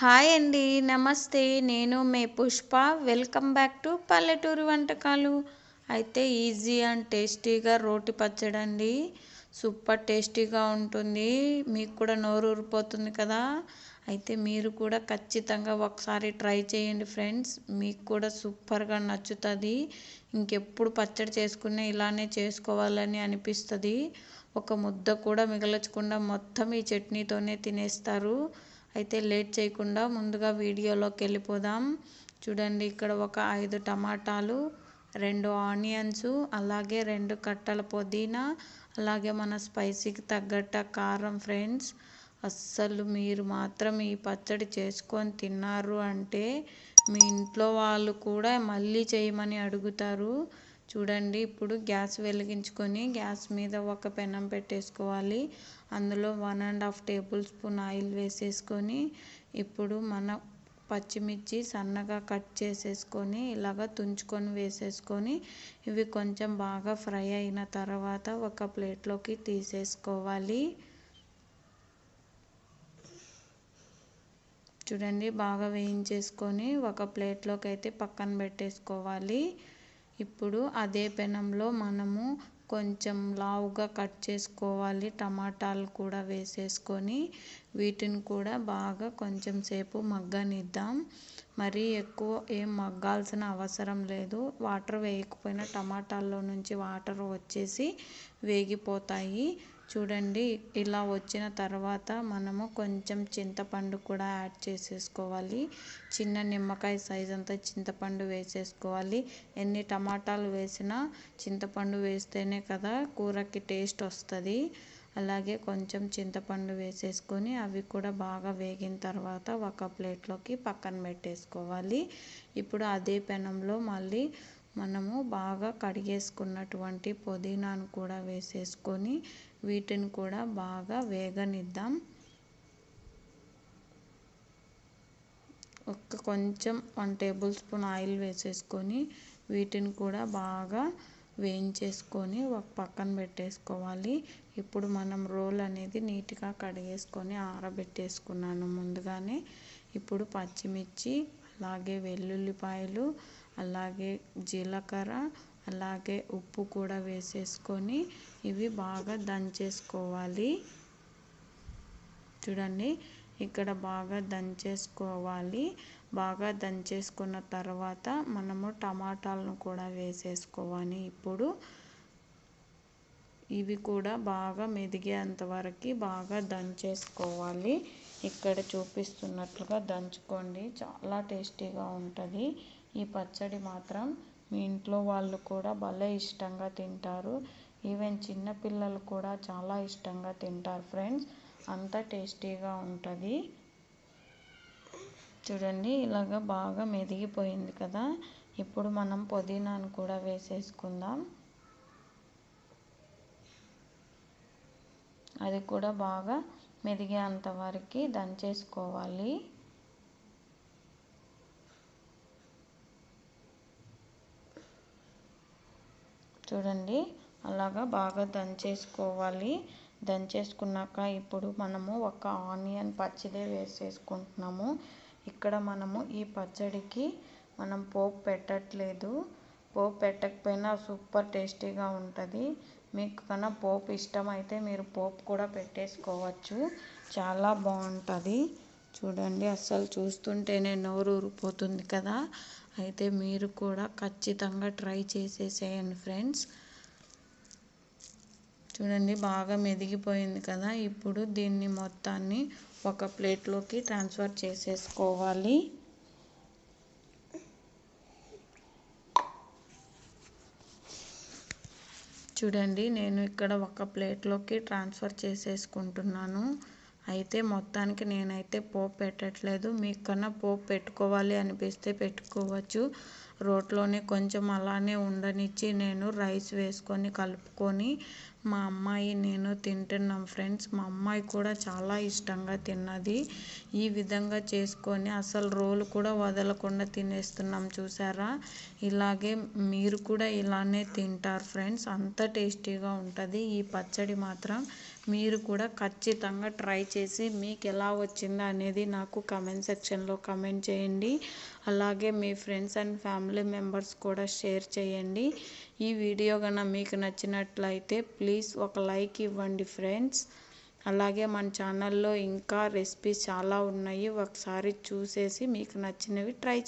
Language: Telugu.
హాయ్ అండి నమస్తే. నేను మే పుష్ప. వెల్కమ్ బ్యాక్ టు పల్లెటూరు వంటకాలు. అయితే ఈజీ అండ్ టేస్టీగా రోటి పచ్చడి అండి. సూపర్ టేస్టీగా ఉంటుంది. మీకు కూడా నోరు ఊరిపోతుంది కదా. అయితే మీరు కూడా ఖచ్చితంగా ఒకసారి ట్రై చేయండి ఫ్రెండ్స్. మీకు కూడా సూపర్గా నచ్చుతుంది. ఇంకెప్పుడు పచ్చడి చేసుకునే ఇలానే చేసుకోవాలని అనిపిస్తుంది. ఒక ముద్ద కూడా మిగలచకుండా మొత్తం ఈ చట్నీతోనే తినేస్తారు. అయితే లేట్ చేయకుండా ముందుగా వీడియోలోకి వెళ్ళిపోదాం. చూడండి ఇక్కడ ఒక ఐదు టమాటాలు రెండు ఆనియన్స్ అలాగే రెండు కట్టల పుదీనా అలాగే మన స్పైసీకి తగ్గట్ట కారం ఫ్రెండ్స్. అస్సలు మీరు మాత్రం ఈ పచ్చడి చేసుకొని తిన్నారు అంటే మీ ఇంట్లో వాళ్ళు కూడా మళ్ళీ చేయమని అడుగుతారు. చూడండి ఇప్పుడు గ్యాస్ వెలిగించుకొని గ్యాస్ మీద ఒక పెనం పెట్టేసుకోవాలి. అందులో one and half table spoon oil వేసేసుకొని ఇప్పుడు మన పచ్చిమిర్చి సన్నగా కట్ చేసేసుకొని ఇలాగ తుంచుకొని వేసేసుకొని ఇవి కొంచెం బాగా ఫ్రై అయిన తర్వాత ఒక ప్లేట్లోకి తీసేసుకోవాలి. చూడండి బాగా వేయించేసుకొని ఒక ప్లేట్లోకి అయితే పక్కన పెట్టేసుకోవాలి. ఇప్పుడు అదే పెనంలో మనము కొంచెం లావుగా కట్ చేసుకోవాలి టమాటాలు కూడా వేసేసుకొని వీటిని కూడా బాగా కొంచెం సేపు మగ్గనిద్దాం. మరీ ఎక్కువ ఏం మగ్గాల్సిన అవసరం లేదు. వాటర్ వేయకపోయినా టమాటాల్లో నుంచి వాటర్ వచ్చేసి వేగిపోతాయి. చూడండి ఇలా వచ్చిన తర్వాత మనము కొంచెం చింతపండు కూడా యాడ్ చేసేసుకోవాలి. చిన్న నిమ్మకాయ సైజ్ అంతా చింతపండు వేసేసుకోవాలి. ఎన్ని టమాటాలు వేసినా చింతపండు వేస్తేనే కదా కూరకి టేస్ట్ వస్తుంది. అలాగే కొంచెం చింతపండు వేసేసుకొని అవి కూడా బాగా వేగిన తర్వాత ఒక ప్లేట్లోకి పక్కన పెట్టేసుకోవాలి. ఇప్పుడు అదే పెనంలో మళ్ళీ మనము బాగా కడిగేసుకున్నటువంటి పుదీనాను కూడా వేసేసుకొని వీటిని కూడా బాగా వేగనిద్దాం. ఒక కొంచెం వన్ టేబుల్ స్పూన్ ఆయిల్ వేసేసుకొని వీటిని కూడా బాగా వేయించేసుకొని ఒక పక్కన పెట్టేసుకోవాలి. ఇప్పుడు మనం రోల్ అనేది నీట్గా కడిగేసుకొని ఆరబెట్టేసుకున్నాను ముందుగానే. ఇప్పుడు పచ్చిమిర్చి అలాగే వెల్లుల్లిపాయలు అలాగే జీలకర్ర అలాగే ఉప్పు కూడా వేసేసుకొని ఇవి బాగా దంచేసుకోవాలి. చూడండి ఇక్కడ బాగా దంచేసుకోవాలి. బాగా దంచేసుకున్న తర్వాత మనము టమాటాలను కూడా వేసేసుకోవాలి. ఇప్పుడు ఇవి కూడా బాగా మెదిగేంత వరకు బాగా దంచేసుకోవాలి. ఇక్కడ చూపిస్తున్నట్లుగా దంచుకోండి. చాలా టేస్టీగా ఉంటుంది. ఈ పచ్చడి మాత్రం మీ ఇంట్లో వాళ్ళు కూడా భలే ఇష్టంగా తింటారు. ఈవెన్ చిన్నపిల్లలు కూడా చాలా ఇష్టంగా తింటారు ఫ్రెండ్స్. అంత టేస్టీగా ఉంటుంది. చూడండి ఇలాగ బాగా మెదిగిపోయింది కదా. ఇప్పుడు మనం పుదీనాను కూడా వేసేసుకుందాం. అది కూడా బాగా మెదిగేంత వరకు దంచేసుకోవాలి. చూడండి. అలాగా బాగా దంచేసుకోవాలి. దంచేసుకున్నాక ఇప్పుడు మనము ఒక ఆనియన్ పచ్చిదే వేసేసుకుంటున్నాము. ఇక్కడ మనము ఈ పచ్చడికి మనం పోపు పెట్టట్లేదు. పోపు పెట్టకపోయినా సూపర్ టేస్టీగా ఉంటుంది. మీకు కన్నా పోపు ఇష్టమైతే మీరు పోపు కూడా పెట్టేసుకోవచ్చు. చాలా బాగుంటుంది. చూడండి అస్సలు చూస్తుంటేనే నోరు ఊరిపోతుంది కదా. అయితే మీరు కూడా ఖచ్చితంగా ట్రై చేసేసేయండి ఫ్రెండ్స్. చూడండి బాగా మెదిగిపోయింది కదా. ఇప్పుడు దీన్ని మొత్తాన్ని ఒక ప్లేట్లోకి ట్రాన్స్ఫర్ చేసేసుకోవాలి. చూడండి నేను ఇక్కడ ఒక ప్లేట్లోకి ట్రాన్స్ఫర్ చేసేసుకుంటున్నాను. అయితే మొత్తానికి నేనైతే పోపు పెట్టట్లేదు. మీకు కన్నా పోపు పెట్టుకోవాలి అనిపిస్తే పెట్టుకోవచ్చు. రోట్లోనే కొంచెం అలానే ఉండనిచ్చి నేను రైస్ వేసుకొని కలుపుకొని మా అమ్మాయి నేను తింటున్నాం ఫ్రెండ్స్. మా అమ్మాయి కూడా చాలా ఇష్టంగా తిన్నది. ఈ విధంగా చేసుకొని అసలు రోలు కూడా వదలకుండా తినేస్తున్నాం చూసారా? ఇలాగే మీరు కూడా ఇలానే తింటారు ఫ్రెండ్స్. అంత టేస్టీగా ఉంటుంది. ఈ పచ్చడి మాత్రం మీరు కూడా ఖచ్చితంగా ట్రై చేసి మీకు ఎలా వచ్చిందో అనేది నాకు కమెంట్ సెక్షన్లో కమెంట్ చేయండి. అలాగే మీ ఫ్రెండ్స్ అండ్ ఫ్యామిలీ మెంబర్స్ కూడా షేర్ చేయండి. ఈ వీడియో కనుక మీకు నచ్చినట్లయితే ప్లీజ్ ఒక లైక్ ఇవ్వండి ఫ్రెండ్స్. అలాగే మన ఛానల్లో ఇంకా రెసిపీస్ చాలా ఉన్నాయి. ఒకసారి చూసేసి మీకు నచ్చినవి ట్రై